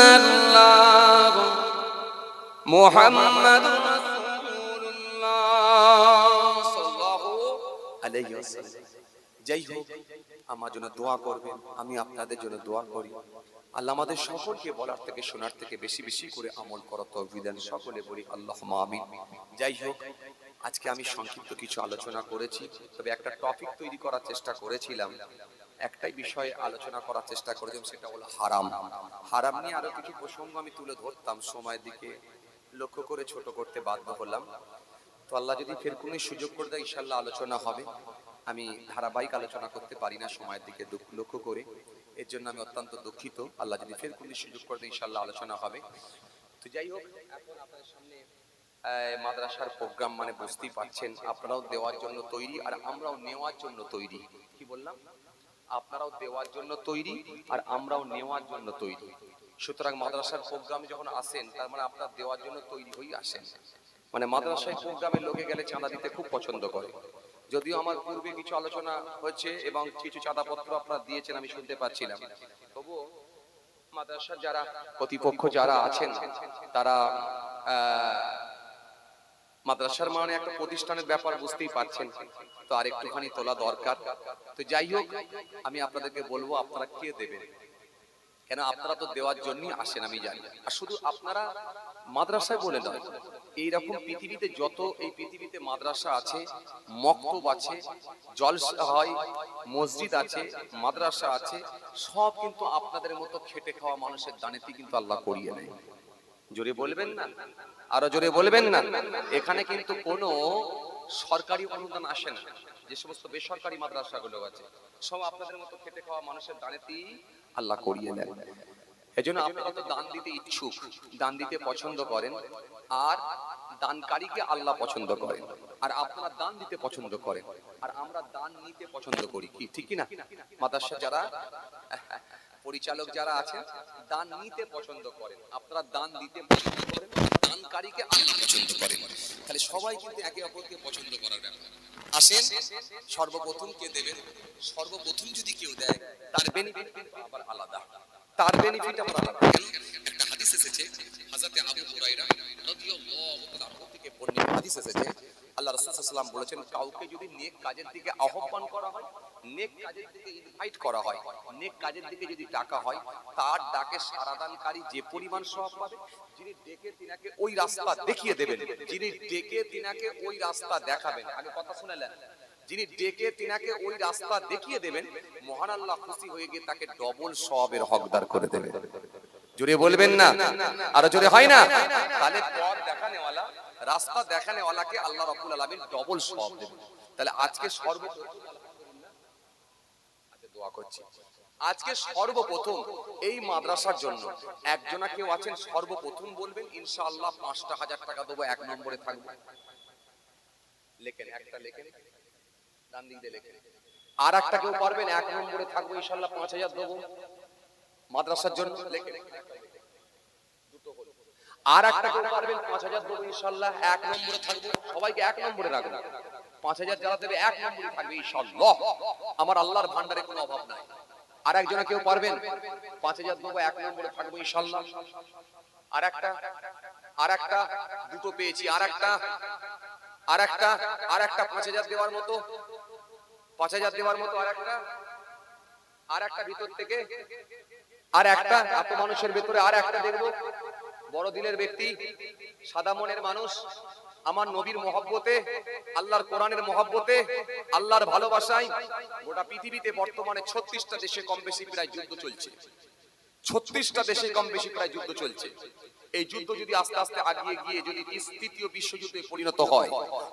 ইল্লাল্লাহ মুহাম্মাদুর রাসূলুল্লাহ সাল্লাল্লাহু আলাইহি ওয়াসাল্লাম। যাই হোক, আমার জন্য দোয়া করবেন, আমি আপনাদের জন্য দোয়া করি। আল্লাহ আমাদের সকলকে বলার থেকে, শোনার থেকে বেশি বেশি করে আমল করার তৌফিক সকলে বলি আল্লাহ আমিন। যাই হোক, আজকে আমি সংক্ষিপ্ত কিছু আলোচনা করেছি, তবে একটা টপিক তৈরি করার চেষ্টা করেছিলাম। একটাই বিষয়ে আলোচনা করার চেষ্টা করেছিলাম সেটা হলো হারাম। হারাম নিয়ে আরও কিছু প্রসঙ্গ আমি তুলে ধরতাম সময়ের দিকে। লক্ষ্য করে ছোট করতে বাধ্য হলাম। তো আল্লাহ যদি ফের কোনো সুযোগ করে দেয় ইনশাল্লাহ আলোচনা হবে। আমি ধারাবাহিক আলোচনা করতে পারি না সময়ের দিকে লক্ষ্য করে। এর জন্য আমি অত্যন্ত দুঃখিত। আল্লাহ যদি ফের কোনো সুযোগ করে দেয় ইনশাল্লাহ আলোচনা হবে। তো যাই হোক, এখন আপনাদের সামনে মাদ্রাসার প্রোগ্রাম মানে বুঝতেই পারছেন। আপনারাও দেওয়ার জন্য তৈরি আর আমরাও নেওয়ার জন্য তৈরি। কি বললাম? আপনারাও দেওয়ার জন্য তৈরি আর আমরাও নেওয়ার জন্য তৈরি। সুতরাং মাদ্রাসার প্রোগ্রামে যখন আসেন, তার মানে আপনার দেওয়ার জন্য তৈরি হয়েই আসেন। মানে মাদ্রাসায় প্রোগ্রামের লোকে গেলে চাঁদা দিতে খুব পছন্দ করে। যদিও আমার পূর্বে কিছু আলোচনা হয়েছে এবং কিছু চাঁদাপত্র আপনারা দিয়েছেন, আমি শুনতে পাচ্ছিলাম। তবুও মাদ্রাসার যারা কর্তৃপক্ষ যারা আছেন, তারা মাদ্রাসার মানে একটা প্রতিষ্ঠানের ব্যাপার বুঝতেই পারছেন। তো আর একটুখানি তোলা দরকার। তো যাই হোক, আমি আপনাদেরকে বলব, আপনারা কে দেবেন? কেন আপনারা তো দেওয়ার জন্যই আসেন, আমি জানি। আর শুধু আপনারা মাদ্রাসায় বলে নয়, এইরকম পৃথিবীতে যত, এই পৃথিবীতে মাদ্রাসা আছে, মক্তব আছে, জলসা হয়, মসজিদ আছে, মাদ্রাসা আছে, সব কিন্তু আপনাদের মতো খেটে খাওয়া মানুষের দানেতে কিন্তু আল্লাহ করিয়ে নেয় জোরে বলবেন না? আরও জোরে বলবেন না? এখানে কিন্তু কোনো সরকারি অনুদান আসে না। যে সমস্ত বেসরকারি মাদ্রাসাগুলো আছে, সব আপনাদের মতো খেটে খাওয়া মানুষের দানেতেই আল্লাহ করিয়ে নেন এজন্য আপনারা তো দান দিতে ইচ্ছুক, দান দিতে পছন্দ করেন, আর দানকারীকে আল্লাহ পছন্দ করেন, আর আপনারা দান দিতে পছন্দ করেন, আর আমরা দান নিতে পছন্দ করি। কি, ঠিক না? মাদ্রাসা যারা পরিচালক যারা আছেন, দান নিতে পছন্দ করেন। আপনারা দান দিতে পছন্দ করেন দানকারীকে পছন্দ করেন। তাহলে সবাই কিন্তু একে অপরকে পছন্দ করার ব্যাপার। আসেন, সর্বপ্রথম কে দেবেন? সর্বপ্রথম যদি কেউ দেয়, তার বেনিফিট আবার আলাদা। তার বেনিফিট আবার আলাদা। একটা হাদিস এসেছে আবু রাদিয়াল্লাহু তাআলা থেকে বর্ণিত হাদিস এসেছে। আল্লাহ রাসূল সাল্লাল্লাহু আলাইহি বলেছেন, কাউকে যদি নেক কাজের দিকে আহ্বান করা হয় নেক কাজের দিকে ইনভাইট করা হয়। নেক কাজের দিকে যদি ডাকা হয়, তার ডাকে সারাদানকারী যে পরিমাণ পাবে, যিনি ডেকে তিনাকে ওই রাস্তা দেখিয়ে দেবেন, যিনি ডেকে তিনাকে ওই রাস্তা দেখাবেন। আগে কথা যিনি ডেকে তিনাকে ওই রাস্তা দেখিয়ে দেবেন, মহান আল্লাহ খুশি হয়ে গিয়ে তাকে ডবল সওয়াবের হকদার করে দেবেন। জোরে বলবেন না? আরও জোরে হয় না? তাহলে পথ দেখানেওয়ালা, রাস্তা দেখানেওয়ালাকে আল্লাহ রাব্বুল আলামিন ডবল সওয়াব দেবেন। তাহলে আজকে সর্বপ্রথম দোয়া করছি। আজকে সর্বপ্রথম এই মাদ্রাসার জন্য একজনা কেউ আছেন, সর্বপ্রথম বলবেন, ইনশাআল্লাহ পাঁচটা হাজার টাকা দেবো, এক নম্বরে থাকব। লেখেন, একটা লেখেন, ডান দিক দিয়ে লেখেন। আর একটা কেউ পারবেন, এক নম্বরে থাকব, ইনশাআল্লাহ পাঁচ হাজার দেবো। মাদ্রাসার জন্য লেখেন দুটো হলো। আর একটা কেউ পারবেন, পাঁচ হাজার দেবো ইনশাল্লাহ এক নম্বরে থাকব। সবাইকে এক নম্বরে রাখব। পাঁচ হাজার যারা দেবে, এক নম্বরে থাকবে ইনশাল্লাহ আমার আল্লাহর ভান্ডারে কোনো অভাব নাই। আর একজনে কেউ পারবেন? পাঁচ হাজার দেবো, এক নম্বরে থাকব ইনশাল্লাহ আর একটা আর একটা দুটো পেয়েছি আর একটা আর একটা আর একটা পাঁচ হাজার দেওয়ার মতো। পাঁচ হাজার দেওয়ার মতো আর একটা আর একটা ভিতর থেকে। আর একটা এত মানুষের ভেতরে আর একটা দেখব। বড় দিলের ব্যক্তি, সাদা মনের মানুষ। আমার নবীর মহব্বতে, আল্লাহর কোরআনের মহব্বতে, আল্লাহর ভালোবাসায় গোটা পৃথিবীতে বর্তমানে ছত্রিশটা দেশে কম বেশি প্রায় যুদ্ধ চলছে। ছত্রিশটা দেশে কম বেশি প্রায় যুদ্ধ চলছে। এই যুদ্ধ যদি আস্তে আস্তে আগিয়ে গিয়ে যদি তৃতীয় বিশ্বযুদ্ধে পরিণত হয়,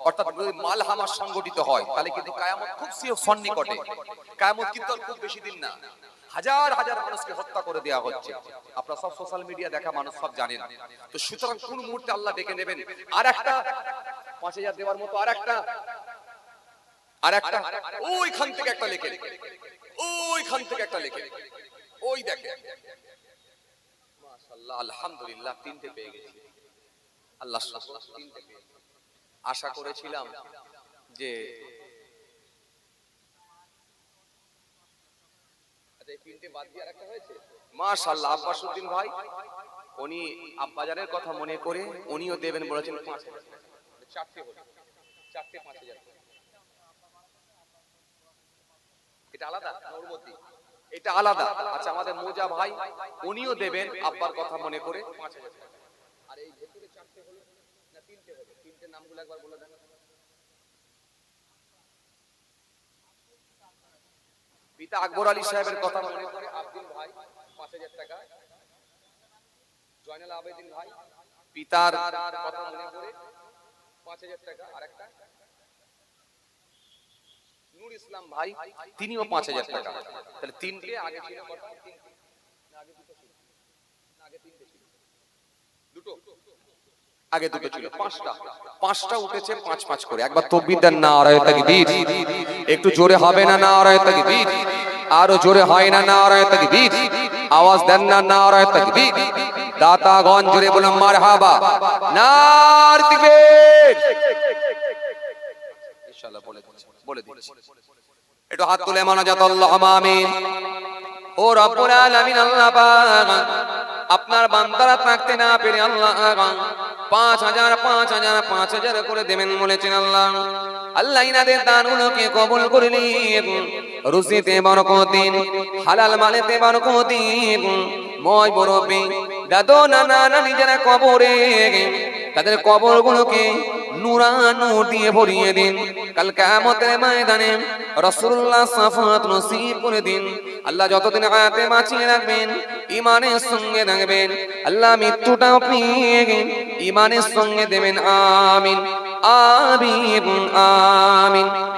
অর্থাৎ যদি মালহামা সংগঠিত হয়, তাহলে কিন্তু কায়ামত খুব সন্নিকটে। কায়ামত কিন্তু খুব বেশি দিন না। হাজার হাজার মানুষকে হত্যা করে দেওয়া হচ্ছে। আপনারা সব সোশ্যাল মিডিয়া দেখা, মানুষ সব জানেন তো সুতরাং কোন মুহূর্তে আল্লাহ ডেকে নেবেন? আর একটা, পাঁচ হাজার দেওয়ার মতো আর একটা আর একটা, ওইখান থেকে একটা লেখে ওইখান থেকে একটা লেখে ওই দেখে মাশাআল্লাহ, আলহামদুলিল্লাহ, তিনটে পেয়ে গেছি। আল্লাহ তিনটে। আশা করেছিলাম যে আচ্ছা এই তিনটে বাদ দিয়ে আরেকটা হয়েছে মাশাআল্লাহ আব্বাসউদ্দিন ভাই উনি আব্বাজারের কথা মনে করে উনিও দেবেন বলেছেন পাঁচ চারটে হলো। চারটে পাঁচ হাজার। এটা আলাদা এটা আলাদা। আচ্ছা আমাদের মোজা ভাই উনিও দেবেন আব্বার কথা মনে করে। পাঁচ হাজার। আর এই ভেতরে চারটে হলো না তিনটে হলো? তিনটে নামগুলো একবার বলে দেন। পিতা আকবর আলী সাহেবের কথা মনে করে আব্দুল ভাই পাঁচ হাজার টাকা জয়নাল আবেদিন ভাই পিতার কথা মনে করে পাঁচ হাজার টাকা আর একটা নূর ইসলাম ভাই তিনিও পাঁচ হাজার টাকা তাহলে তিনটে আগে ছিল? আগে দুটো ছিল? আগে তিনটে ছিল? দুটো আগে দুটো ছিল। পাঁচটা। পাঁচটা। উঠেছে পাঁচ পাঁচ করে। একবার তকবির দেন না আড়াই তাকবীর। একটু জোরে হবে না না আড়াই তাকবীর? আরও জোরে হয় না না আড়াই তাকবীর? আওয়াজ দেন না না আড়াই তাকবীর? দাতাগণ জোরে বলুন মারহাবা। নার তাকবীর ইনশাআল্লাহ বলে বলে দিচ্ছি। একটু হাত তুলে মানাজাত আল্লাহুম্মা আমিন। ও রব্বুল আলামিন আল্লাহ পাক। আপনার বান্দারা থাকতে না পেরে আল্লাহ পাঁচ হাজার পাঁচ হাজার পাঁচ হাজার করে দেবেন বলেছেন আল্লাহ। আল্লাহ ইনাদের দানগুলোকে কবুল করে নিন। রুজিতে বরকত দিন, হালাল মালেতে বরকত দিন। ময় বরফে দাদু, নানা, নানি যারা কবরে, তাদের কবরগুলোকে নুরানুর দিয়ে ভরিয়ে দিন। কাল কিয়ামতের ময়দানে রাসূলুল্লাহ সাফাত নসিব করে দিন। আল্লাহ যতদিন হায়াতে বাঁচিয়ে রাখবেন ইমানের সঙ্গে থাকবেন। আল্লাহ মৃত্যুটা আপনি ইমানের সঙ্গে দেবেন আমিন। আমিন আমিন।